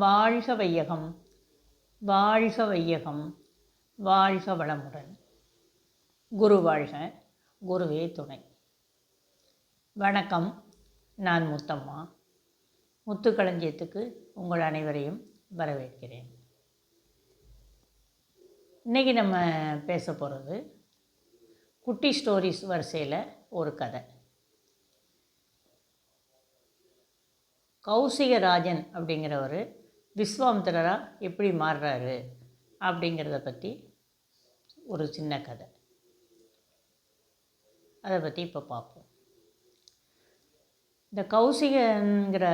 வாழ்க வையகம் வாழ்க வையகம் வாழ்க வளமுடன் குரு வாழ்க குருவே துணை. வணக்கம் நான் முத்தம்மா. முத்துக்களஞ்சியத்துக்கு உங்கள் அனைவரையும் வரவேற்கிறேன். இன்றைக்கி நம்ம பேச போகிறது குட்டி ஸ்டோரிஸ் வரிசையில் ஒரு கதை. கௌசிகராஜன் அப்படிங்கிறவர் விஸ்வாமித்திரராக எப்படி மாறுறாரு அப்படிங்கிறத பற்றி ஒரு சின்ன கதை. அதை பற்றி இப்போ பார்ப்போம். இந்த கௌசிகங்கிற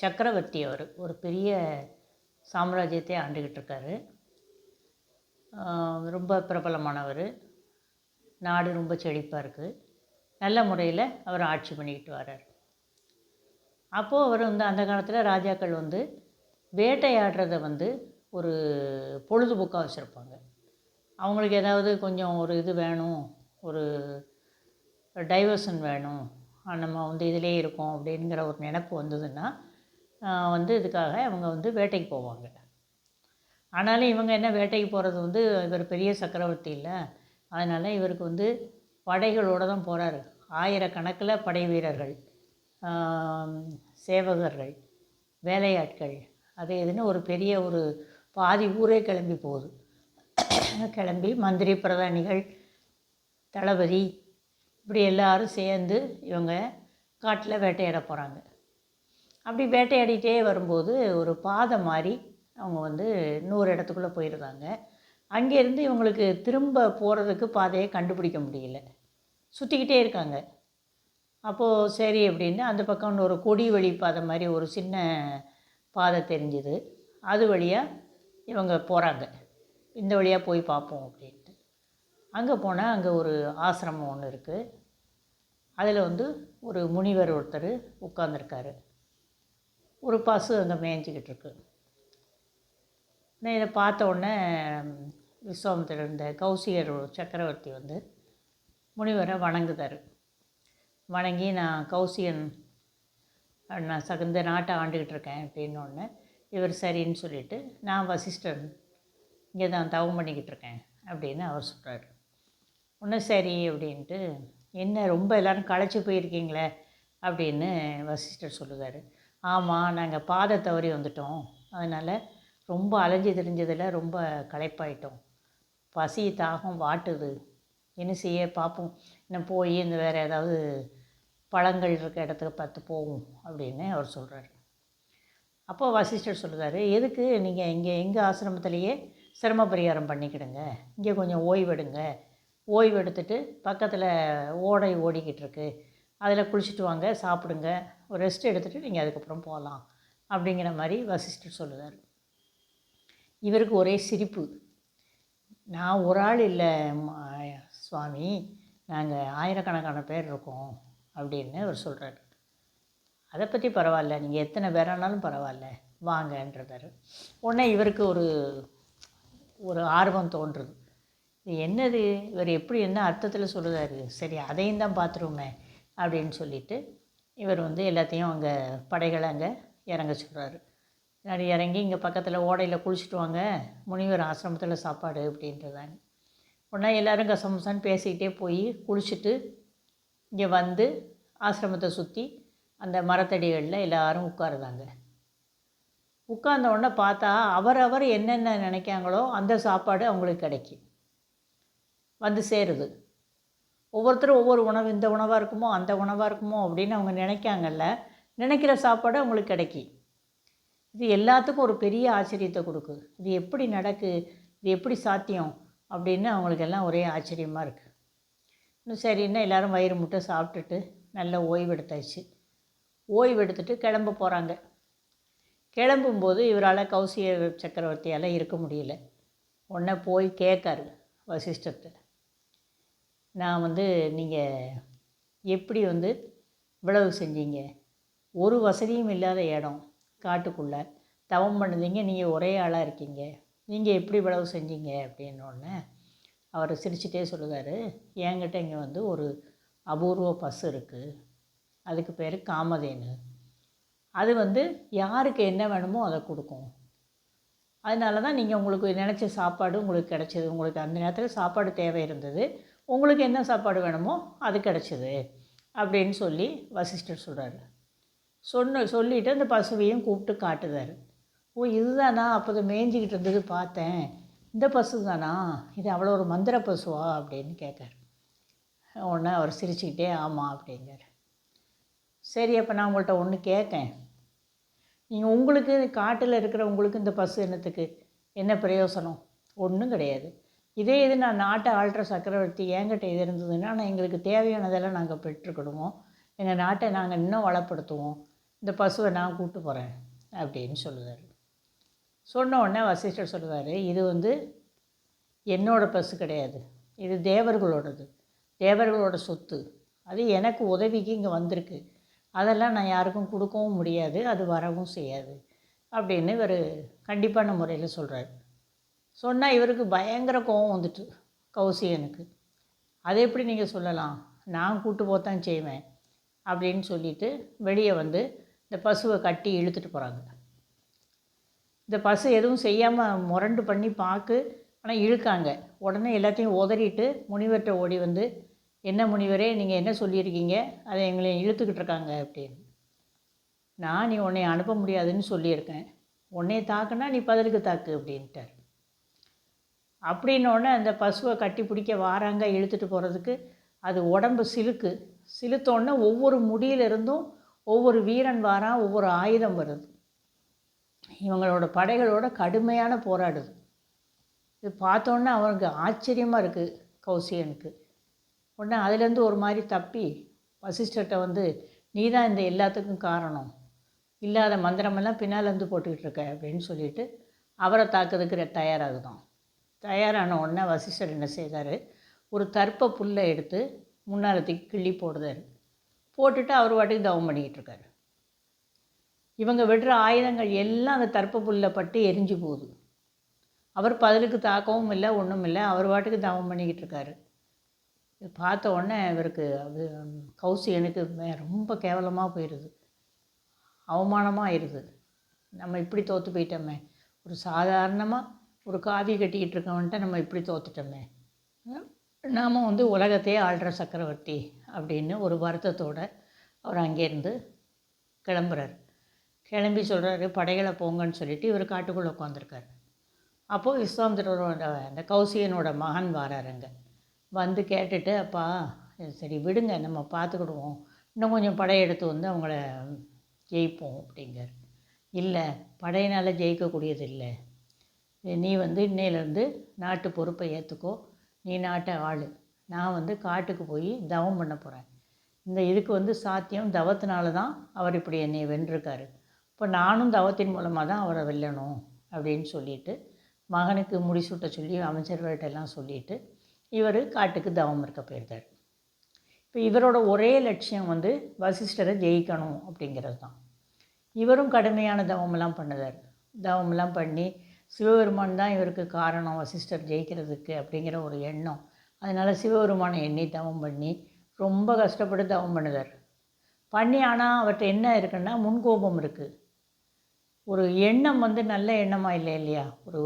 சக்கரவர்த்தி அவர் ஒரு பெரிய சாம்ராஜ்யத்தை ஆண்டுக்கிட்டு இருக்காரு. ரொம்ப பிரபலமானவர். நாடு ரொம்ப செழிப்பாக இருக்குது நல்ல முறையில் அவர் ஆட்சி பண்ணிக்கிட்டு வர்றார். அப்போது அவர் வந்து அந்த காலத்தில் ராஜாக்கள் வந்து வேட்டையாடுறத வந்து ஒரு பொழுதுபோக்காக வச்சுருப்பாங்க. அவங்களுக்கு ஏதாவது கொஞ்சம் ஒரு இது வேணும் ஒரு டைவர்ஷன் வேணும் நம்ம வந்து இதிலே இருக்கோம் அப்படிங்கிற ஒரு நினப்பு வந்ததுன்னா வந்து இதுக்காக அவங்க வந்து வேட்டைக்கு போவாங்க. ஆனாலும் இவங்க என்ன வேட்டைக்கு போகிறது வந்து இவர் பெரிய சக்கரவர்த்தி இல்லை. அதனால் இவருக்கு வந்து படைகளோடு தான் போகிறார் ஆயிரக்கணக்கில் படை வீரர்கள் சேவகர்கள் வேலையாட்கள் அது எதுன்னு ஒரு பெரிய ஒரு பாதி ஊரே கிளம்பி போகுது. கிளம்பி மந்திரி பிரதானிகள் தளபதி இப்படி எல்லாரும் சேர்ந்து இவங்க காட்டில் வேட்டையாட போகிறாங்க அப்படி வேட்டையாடிட்டே வரும்போது ஒரு பாதை மாதிரி அவங்க வந்து இன்னொரு இடத்துக்குள்ளே போயிடுறாங்க அங்கேருந்து இவங்களுக்கு திரும்ப போகிறதுக்கு பாதையை கண்டுபிடிக்க முடியல. சுற்றிக்கிட்டே இருக்காங்க. அப்போது சரி அப்படின்னு அந்த பக்கம் ஒரு கொடி வழி பாதை மாதிரி ஒரு சின்ன பாதை தெரிஞ்சுது. அது வழியாக இவங்க போகிறாங்க இந்த வழியாக போய் பார்ப்போம் அப்படின்ட்டு. அங்கே போனால் அங்கே ஒரு ஆசிரமம் ஒன்று இருக்குது அதில் வந்து ஒரு முனிவர் ஒருத்தர் உட்காந்துருக்காரு ஒரு பசு அங்கே மேய்ஞ்சிக்கிட்டு இருக்கு. நான் இதை பார்த்த உடனே விஸ்வாமத்தில் இருந்த கௌசிகர் சக்கரவர்த்தி வந்து முனிவரை வணங்குதார். வணங்கி நான் கௌசிகன் நான் சகுந்த நாட்டை ஆண்டுக்கிட்டு இருக்கேன் அப்படின்னோடனே இவர் சரின்னு சொல்லிட்டு நான் வசிஷ்டர் இங்கே தான் தவம் பண்ணிக்கிட்டு இருக்கேன் அப்படின்னு அவர் சொல்கிறாரு ஒன்றும் சரி அப்படின்ட்டு என்ன ரொம்ப எல்லோரும் களைச்சி போயிருக்கீங்களே அப்படின்னு வசிஷ்டர் சொல்லுவார். ஆமாம் நாங்கள் பாதை தவறி வந்துட்டோம். அதனால் ரொம்ப அலைஞ்சு தெரிஞ்சதில் ரொம்ப களைப்பாயிட்டோம். பசி தாகம் வாட்டுது. என்ன செய்ய பார்ப்போம் இன்னும் போய் இந்த வேறு ஏதாவது பழங்கள் இருக்க இடத்துக்கு பார்த்து போவோம் அப்படின்னு அவர் சொல்கிறாரு அப்போ வசிஷ்டர் சொல்கிறாரு எதுக்கு நீங்கள் இங்கே எங்கள் ஆசிரமத்திலேயே சிரம பரிகாரம் பண்ணிக்கிடுங்க. இங்கே கொஞ்சம் ஓய்வெடுங்க ஓய்வு எடுத்துட்டு பக்கத்தில் ஓடை ஓடிக்கிட்டு இருக்கு. அதில் குளிச்சுட்டு வாங்க சாப்பிடுங்க. ஒரு ரெஸ்ட் எடுத்துகிட்டு நீங்கள் அதுக்கப்புறம் போகலாம் அப்படிங்கிற மாதிரி வசிஷ்டர் சொல்லுவார் இவருக்கு ஒரே சிரிப்பு. நான் ஒரு ஆள் இல்லை சுவாமி. நாங்கள் ஆயிரக்கணக்கான பேர் இருக்கோம். அப்படின்னு அவர் சொல்கிறார் அதை பற்றி பரவாயில்ல நீங்கள் எத்தனை பேரானாலும் பரவாயில்ல வாங்கன்றதாரு. உடனே இவருக்கு ஒரு ஒரு ஆர்வம் தோன்றுது. இது என்னது? இவர் எப்படி என்ன அர்த்தத்தில் சொல்லுதாரு சரி அதையும் தான் பார்த்துருவோமே அப்படின்னு சொல்லிட்டு இவர் வந்து எல்லாத்தையும் அங்கே படைகளை அங்கே இறங்க சொல்கிறாரு முன்னாடி இறங்கி இங்கே பக்கத்தில் ஓடையில் குளிச்சுட்டு வாங்க முனிவர் ஆசிரமத்தில் சாப்பாடு அப்படின்றதாங்க உடனே எல்லோரும் கசமுசான்னு பேசிக்கிட்டே போய் குளிச்சுட்டு இங்கே வந்து ஆசிரமத்தை சுற்றி அந்த மரத்தடிகளில் எல்லோரும் உட்காருதாங்க. உட்கார்ந்த உடனே பார்த்தா அவரவர் என்னென்ன நினைக்காங்களோ அந்த சாப்பாடு அவங்களுக்கு கிடைக்கும். வந்து சேருது. ஒவ்வொருத்தரும் ஒவ்வொரு உணவு இந்த உணவாக இருக்குமோ அந்த உணவாக இருக்குமோ அப்படின்னு அவங்க நினைக்காங்கல்ல நினைக்கிற சாப்பாடு அவங்களுக்கு கிடைக்கி இது எல்லாத்துக்கும் ஒரு பெரிய ஆச்சரியத்தை கொடுக்குது. இது எப்படி நடக்கு இது எப்படி சாத்தியம் அப்படின்னு அவங்களுக்கு எல்லாம் ஒரே ஆச்சரியமாக இருக்குது இன்னும் சரின்னா எல்லோரும் வயிறு முட்டை சாப்பிட்டுட்டு நல்லா ஓய்வெடுத்தாச்சு ஓய்வெடுத்துட்டு கிளம்ப போகிறாங்க கிளம்பும்போது இவரால் கௌசிய சக்கரவர்த்தியால் இருக்க முடியல. உடனே போய் கேட்காரு வசிஷ்டத்தை நான் வந்து நீங்கள் எப்படி வந்து இவ்வளவு செஞ்சீங்க? ஒரு வசதியும் இல்லாத இடம் காட்டுக்குள்ளே. தவம் பண்ணுதீங்க நீங்கள் ஒரே ஆளாக இருக்கீங்க. நீங்கள் எப்படி இவ்வளவு செஞ்சீங்க? அப்படின்னோடனே அவர் சிரிச்சிட்டே சொல்லுவார். என்கிட்ட இங்கே வந்து ஒரு அபூர்வ பஸ் இருக்குது அதுக்கு பேர் காமதேனு. அது வந்து யாருக்கு என்ன வேணுமோ அதை கொடுக்கும். அதனால தான் நீங்கள் உங்களுக்கு நினச்ச சாப்பாடு உங்களுக்கு கிடச்சிது. உங்களுக்கு அந்த நேரத்தில் சாப்பாடு தேவை இருந்தது. உங்களுக்கு என்ன சாப்பாடு வேணுமோ அது கிடச்சிது அப்படின்னு சொல்லி வசிஷ்டர் சொல்கிறாரு சொன்ன சொல்லிவிட்டு அந்த பசுவையும் கூப்பிட்டு காட்டுதார். ஓ இதுதானா? அப்போ அதை மேய்ஞ்சிக்கிட்டு இருந்தது பார்த்தேன். இந்த பசு தானா? இது அவ்வளோ ஒரு மந்திர பசுவா? அப்படின்னு கேட்காரு உடனே அவர் சிரிச்சுக்கிட்டே ஆமாம் அப்படிங்கிறார். சரி அப்போ நான் உங்கள்கிட்ட ஒன்று கேட்கேன். நீங்கள் உங்களுக்கு காட்டில் இருக்கிற உங்களுக்கு இந்த பசு என்னத்துக்கு? என்ன பிரயோசனம்? ஒன்றும் கிடையாது. இதே இது நான் நாட்டை ஆள்ற சக்கரவர்த்தி என்கிட்ட இது இருந்ததுன்னா நான் எங்களுக்கு தேவையானதெல்லாம் நாங்கள் பெற்றுக்கிடுவோம். எங்கள் நாட்டை நாங்கள் இன்னும் வளப்படுத்துவோம். இந்த பசுவை நான் கூப்பிட்டு போகிறேன் அப்படின்னு சொல்லுவார் சொன்ன உடனே வசிஷ்டர் சொல்லுவார் இது வந்து என்னோடய பசு கிடையாது. இது தேவர்களோடது. தேவர்களோட சொத்து. அது எனக்கு உதவிக்கு இங்கே வந்திருக்கு. அதெல்லாம் நான் யாருக்கும் கொடுக்கவும் முடியாது. அது வரவும் செய்யாது. அப்படின்னு இவர் கண்டிப்பான முறையில் சொல்கிறார் சொன்னால் இவருக்கு பயங்கர கோவம் வந்துட்டு கௌசிகனுக்கு அதை எப்படி நீங்கள் சொல்லலாம்? நான் கூட்டு போத்தான் செய்வேன். அப்படின்னு சொல்லிட்டு வெளியே வந்து இந்த பசுவை கட்டி இழுத்துட்டு போகிறாங்க இந்த பசு எதுவும் செய்யாமல் முரண்டு பண்ணி பார்க்கு ஆனால் இழுக்காங்க. உடனே எல்லாத்தையும் உதறிட்டு முனிவர்கிட்ட ஓடி வந்து என்ன முனிவரே நீங்கள் என்ன சொல்லியிருக்கீங்க? அதை எங்களை இழுத்துக்கிட்டு இருக்காங்க அப்படின்னு. நான் நீ உன்னை அனுப்ப முடியாதுன்னு சொல்லியிருக்கேன். உன்னைய தாக்குனா நீ பதிலுக்கு தாக்கு அப்படின்ட்டார். அப்படின்னோடனே அந்த பசுவை கட்டி பிடிக்க வாராங்க இழுத்துட்டு போகிறதுக்கு அது உடம்பு சிலுக்கு. சிலுத்தோடனே ஒவ்வொரு முடியிலிருந்தும் ஒவ்வொரு வீரன் வாரான் ஒவ்வொரு ஆயுதம் வருது. இவங்களோட படைகளோட கடுமையான போராடுது இது பார்த்தோன்னே அவனுக்கு ஆச்சரியமாக இருக்குது கௌசியனுக்கு. உடனே அதுலேருந்து ஒரு மாதிரி தப்பி வசிஷ்டர்கிட்ட வந்து நீ தான் இந்த எல்லாத்துக்கும் காரணம். இல்லாத மந்திரமெல்லாம் பின்னாலேருந்து போட்டுக்கிட்டு இருக்க அப்படின்னு சொல்லிட்டு அவரை தாக்குறதுக்கு தயாராகுதான். தயாரான உடனே வசிஷ்டர் என்ன செய்தார்? ஒரு தர்ப்ப புல்லை எடுத்து முன்னாலத்துக்கு கிள்ளி போடுதார். போட்டுட்டு அவர் வாட்டுக்கு தவம் பண்ணிக்கிட்டு இருக்காரு. இவங்க விடுற ஆயுதங்கள் எல்லாம் அந்த தர்ப்ப புல்லை பட்டு எரிஞ்சு போகுது. அவர் பதிலுக்கு தாக்கவும் இல்லை ஒன்றும் இல்லை. அவர் வாட்டுக்கு தவம் பண்ணிக்கிட்டு இருக்காரு. இது பார்த்த உடனே இவருக்கு அது கௌசி எனக்கு ரொம்ப கேவலமாக போயிடுது அவமானமாக ஆயிடுது நம்ம இப்படி தோற்று போயிட்டோமே. ஒரு சாதாரணமாக ஒரு காவி கட்டிக்கிட்டு இருக்கவன்ட்ட நம்ம இப்படி தோத்துட்டோமே. நாம் வந்து உலகத்தையே ஆள்ற சக்கரவர்த்தி அப்படின்னு ஒரு வருத்தத்தோட அவர் அங்கேருந்து கிளம்புறாரு. கிளம்பி சொல்கிறாரு படைகளை போங்கன்னு சொல்லிட்டு இவர் காட்டுக்குள்ளே உட்காந்துருக்காரு அப்போது விஸ்வாமித்திரரோட அந்த கௌசியனோட மகன் வராருங்க வந்து கேட்டுட்டு அப்பா சரி விடுங்க நம்ம பார்த்துக்கிடுவோம் இன்னும் கொஞ்சம் படையெடுத்து வந்து அவங்கள ஜெயிப்போம் அப்படிங்கிறார். இல்லை படையினால் ஜெயிக்கக்கூடியது இல்லை நீ வந்து இன்னையிலேருந்து நாட்டு பொறுப்பை ஏற்றுக்கோ நீ நாட்டை ஆள். நான் வந்து காட்டுக்கு போய் தவம் பண்ண போகிறேன் இந்த இதுக்கு வந்து சாத்தியம் தவத்தினால தான் அவர் இப்படி என்னை வென்றிருக்காரு. இப்போ நானும் தவத்தின் மூலமாக தான் அவரை வெல்லணும் அப்படின்னு சொல்லிட்டு மகனுக்கு முடிசூட்ட சொல்லி அமைச்சர்கள்ட்ட எல்லாம் சொல்லிட்டு இவர் காட்டுக்கு தவம் இருக்க போயிருந்தார் இப்போ இவரோட ஒரே லட்சியம் வந்து வசிஷ்டரை ஜெயிக்கணும் அப்படிங்கிறது தான். இவரும் கடுமையான தவமெல்லாம் பண்ணுதார். தவமெல்லாம் பண்ணி சிவபெருமான் தான் இவருக்கு காரணம் வசிஷ்டர் ஜெயிக்கிறதுக்கு அப்படிங்கிற ஒரு எண்ணம். அதனால் சிவபெருமானை எண்ணி தவம் பண்ணி ரொம்ப கஷ்டப்பட்டு தவம் பண்ணுதார். பண்ணி ஆனால் அவர்கிட்ட என்ன இருக்குன்னா முன்கோபம் இருக்குது ஒரு எண்ணம் வந்து நல்ல எண்ணமாக இல்லை இல்லையா? ஒரு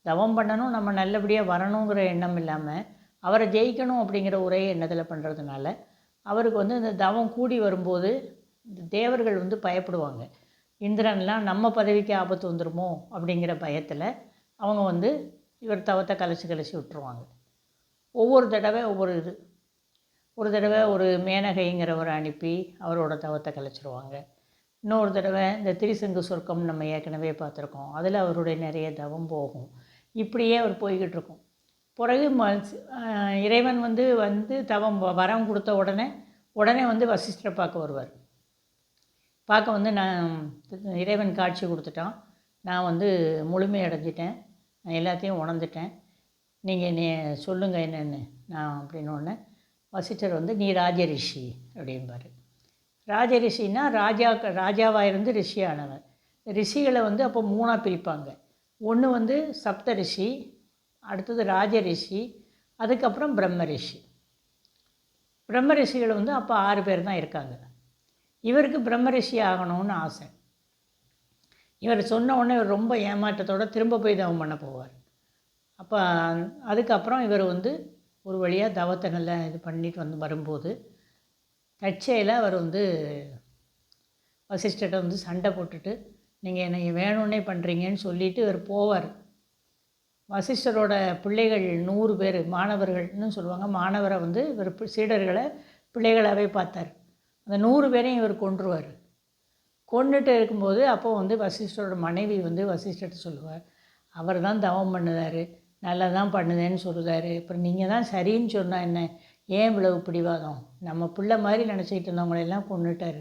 தவம் பண்ணணும் நம்ம நல்லபடியாக வரணுங்கிற எண்ணம் இல்லாமல் அவரை ஜெயிக்கணும் அப்படிங்கிற ஒரே எண்ணத்தில் பண்ணுறதுனால அவருக்கு வந்து இந்த தவம் கூடி வரும்போது இந்த தேவர்கள் வந்து பயப்படுவாங்க. இந்திரன்லாம் நம்ம பதவிக்கு ஆபத்து வந்துடுமோ அப்படிங்கிற பயத்தில் அவங்க வந்து இவர் தவத்தை கலைச்சி கலைச்சி விட்டுருவாங்க. ஒவ்வொரு தடவை ஒவ்வொரு இது. ஒரு தடவை ஒரு மேனகைங்கிறவரை அனுப்பி அவரோட தவத்தை கலைச்சிருவாங்க. இன்னொரு தடவை இந்த திரிசங்கு சொர்க்கம் நம்ம ஏற்கனவே பார்த்துருக்கோம். அதில் அவருடைய நிறைய தவம் போகும். இப்படியே அவர் போய்கிட்டு இருக்கும். பிறகு ம இறைவன் வந்து வந்து தவம் வ- வரம் கொடுத்த உடனே உடனே வந்து வசிஷ்டரை பார்க்க வருவார். பார்க்க வந்து நான் இறைவன் காட்சி கொடுத்துட்டான். நான் வந்து முழுமை அடைஞ்சிட்டேன். நான் எல்லாத்தையும் உணர்ந்துட்டேன். நீங்கள் என்னை சொல்லுங்கள் என்னென்னு நான் அப்படின்னு ஒன்று வசிஷ்டர் வந்து நீ ராஜரிஷி அப்படிம்பார். ராஜரிஷின்னா ராஜா ராஜாவாக இருந்து ரிஷியானவன். ரிஷிகளை வந்து அப்போ மூணாக பிரிப்பாங்க. ஒன்று வந்து சப்த ரிஷி அடுத்தது ராஜ ரிஷி அதுக்கப்புறம் பிரம்ம ரிஷி. பிரம்ம ரிஷிகள் வந்து அப்போ ஆறு பேர் தான் இருக்காங்க. இவருக்கு பிரம்ம ரிஷி ஆகணும்னு ஆசை. இவர் சொன்ன உடனே இவர் ரொம்ப ஏமாற்றத்தோடு திரும்ப போய் தவம் பண்ண போவார். அப்போ அதுக்கப்புறம் இவர் வந்து ஒரு வழியாக தவத்தை நல்லா இது பண்ணிட்டு வந்து வரும்போது தற்செயலாக அவர் வந்து வசிஷ்டர்கிட்ட வந்து சண்டை போட்டுட்டு நீங்கள் என்னை வேணும்னே பண்ணுறீங்கன்னு சொல்லிட்டு இவர் போவார். வசிஷ்டரோட பிள்ளைகள் நூறு பேர் மாணவர்கள்னு சொல்லுவாங்க. மாணவரை வந்து இவர் சீடர்களை பிள்ளைகளாகவே பார்த்தார். அந்த நூறு பேரையும் இவர் கொன்றுவார். கொண்டுட்டு இருக்கும்போது அப்போ வந்து வசிஷ்டரோட மனைவி வந்து வசிஷ்டர்கிட்ட சொல்லுவார் அவர் தான் தவம் பண்ணுதார் நல்லா தான் பண்ணுதேன்னு சொல்லுதார். அப்புறம் நீங்கள் தான் சரின்னு சொன்னால் என்ன? ஏன் இவ்வளவு பிடிவாதம்? நம்ம பிள்ளை மாதிரி நினச்சிக்கிட்டு இருந்தவங்களெல்லாம் கொன்னுட்டாரு.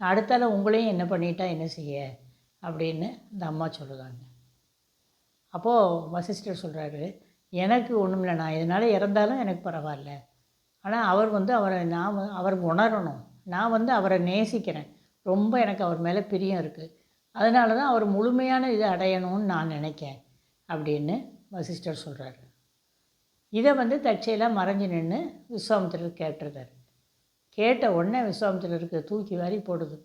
அடுத்தால உங்களையும் என்ன பண்ணிட்டா என்ன செய்ய? அப்படின்னு அந்த அம்மா சொல்லுதாங்க அப்போது வசிஷ்டர் சொல்கிறாரு எனக்கு ஒன்றும் இல்லை நான் இதனால் இறந்தாலும் எனக்கு பரவாயில்ல. ஆனால் அவர் வந்து அவரை நான் அவர் உணரணும். நான் வந்து அவரை நேசிக்கிறேன். ரொம்ப எனக்கு அவர் மேலே பிரியம் இருக்குது அதனால தான் அவர் முழுமையான இதை அடையணும்னு நான் நினைக்கேன் அப்படின்னு வசிஷ்டர் சொல்கிறாரு இதை வந்து தற்செயலாக மறைஞ்சு நின்று விஸ்வாமித்திரர் கேட்டுருந்தார் கேட்ட உடனே விஸ்வாமித்திரருக்கு தூக்கி வாரி போடுது.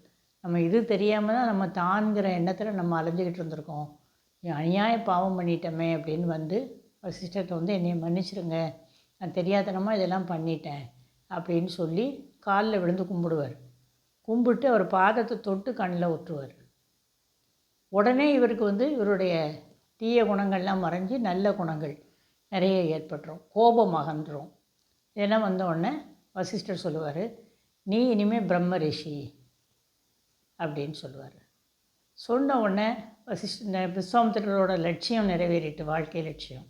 நம்ம இது தெரியாமல் தான் நம்ம தான்கிற எண்ணத்தில் நம்ம அலைஞ்சிக்கிட்டு இருந்திருக்கோம். அநியாய பாவம் பண்ணிட்டோமே அப்படின்னு வந்து சிஸ்டர்கிட்ட வந்து என்னை மன்னிச்சிடுங்க நான் தெரியாதனமாக இதெல்லாம் பண்ணிட்டேன் அப்படின்னு சொல்லி காலில் விழுந்து கும்பிடுவார். கும்பிட்டு அவர் பாதத்தை தொட்டு கண்ணில் ஒட்டுவார் உடனே இவருக்கு வந்து இவருடைய தீய குணங்கள்லாம் மறைஞ்சு நல்ல குணங்கள். நிறைய ஏற்பட்டுரும். கோபம் அகன்றும். இதெல்லாம் வந்த உடனே வசிஷ்டர் சொல்லுவார் நீ இனிமேல் பிரம்ம ரிஷி அப்படின்னு சொல்லுவார். சொன்ன உடனே வசிஷ்ட விஸ்வாமித்திரரோட லட்சியம் நிறைவேறிட்டு வாழ்க்கை லட்சியம்.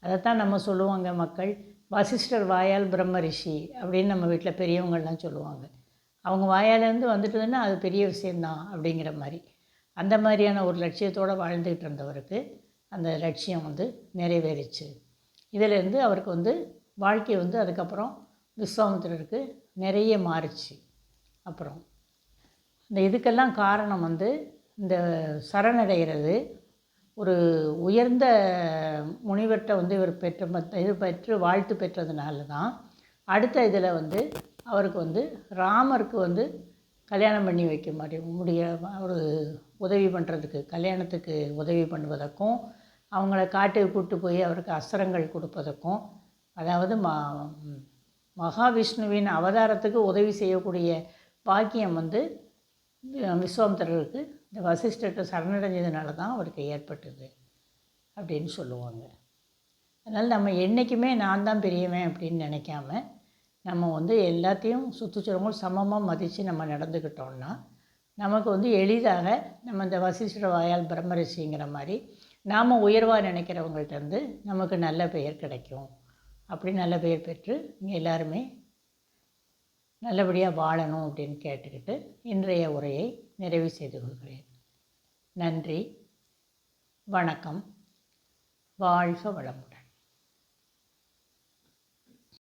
அதைத்தான் நம்ம சொல்லுவாங்க மக்கள். வசிஷ்டர் வாயால் பிரம்ம ரிஷி அப்படின்னு நம்ம வீட்டில் பெரியவங்கள்லாம் சொல்லுவாங்க. அவங்க வாயாலேருந்து வந்துட்டதுன்னா அது பெரிய விஷயந்தான் அப்படிங்கிற மாதிரி. அந்த மாதிரியான ஒரு லட்சியத்தோடு வாழ்ந்துக்கிட்டு இருந்தவருக்கு அந்த லட்சியம் வந்து நிறைவேறிச்சு. இதிலேருந்து அவருக்கு வந்து வாழ்க்கை வந்து அதுக்கப்புறம் விஸ்வாமித்திரருக்கு நிறைய மாறுச்சு. அப்புறம் இந்த இதுக்கெல்லாம் காரணம் வந்து இந்த சரணடைகிறது ஒரு உயர்ந்த முனிவர்கிட்ட வந்து இவர் பெற்ற இது பெற்று வாழ்த்து பெற்றதுனால தான் அடுத்த இதில் வந்து அவருக்கு வந்து ராமருக்கு வந்து கல்யாணம் பண்ணி வைக்க மாதிரி முடிய ஒரு உதவி பண்ணுறதுக்கு கல்யாணத்துக்கு உதவி பண்ணுவதற்கும் அவங்கள காட்டுக்கு கூட்டு போய் அவருக்கு அஸ்திரங்கள் கொடுப்பதற்கும் அதாவது மா மகாவிஷ்ணுவின் அவதாரத்துக்கு உதவி செய்யக்கூடிய பாக்கியம் வந்து விஸ்வாமித்திரருக்கு இந்த வசிஷ்டர்கிட்ட சரணடைஞ்சதுனால தான் அவருக்கு ஏற்பட்டது அப்படின்னு சொல்லுவாங்க. அதனால் நம்ம என்றைக்குமே நான் தான் பெரியவன் அப்படின்னு நினைக்காம நம்ம வந்து எல்லாத்தையும் சுற்றுச்சூழலும் சமமாக மதித்து நம்ம நடந்துக்கிட்டோம்னா நமக்கு வந்து எளிதாக நம்ம இந்த வசிஷ்டர் வாயால் பிரம்மரிஷிங்கிற மாதிரி நாம் உயர்வாக நினைக்கிறவங்கள்ட்டேருந்து நமக்கு நல்ல பெயர் கிடைக்கும். அப்படி நல்ல பெயர் பெற்று நீங்கள் எல்லாருமே நல்லபடியாக வாழணும் அப்படின்னு கேட்டுக்கிட்டு இன்றைய உரையை நிறைவு செய்து கொள்கிறேன். நன்றி வணக்கம் வாழ்க வளமுடன்.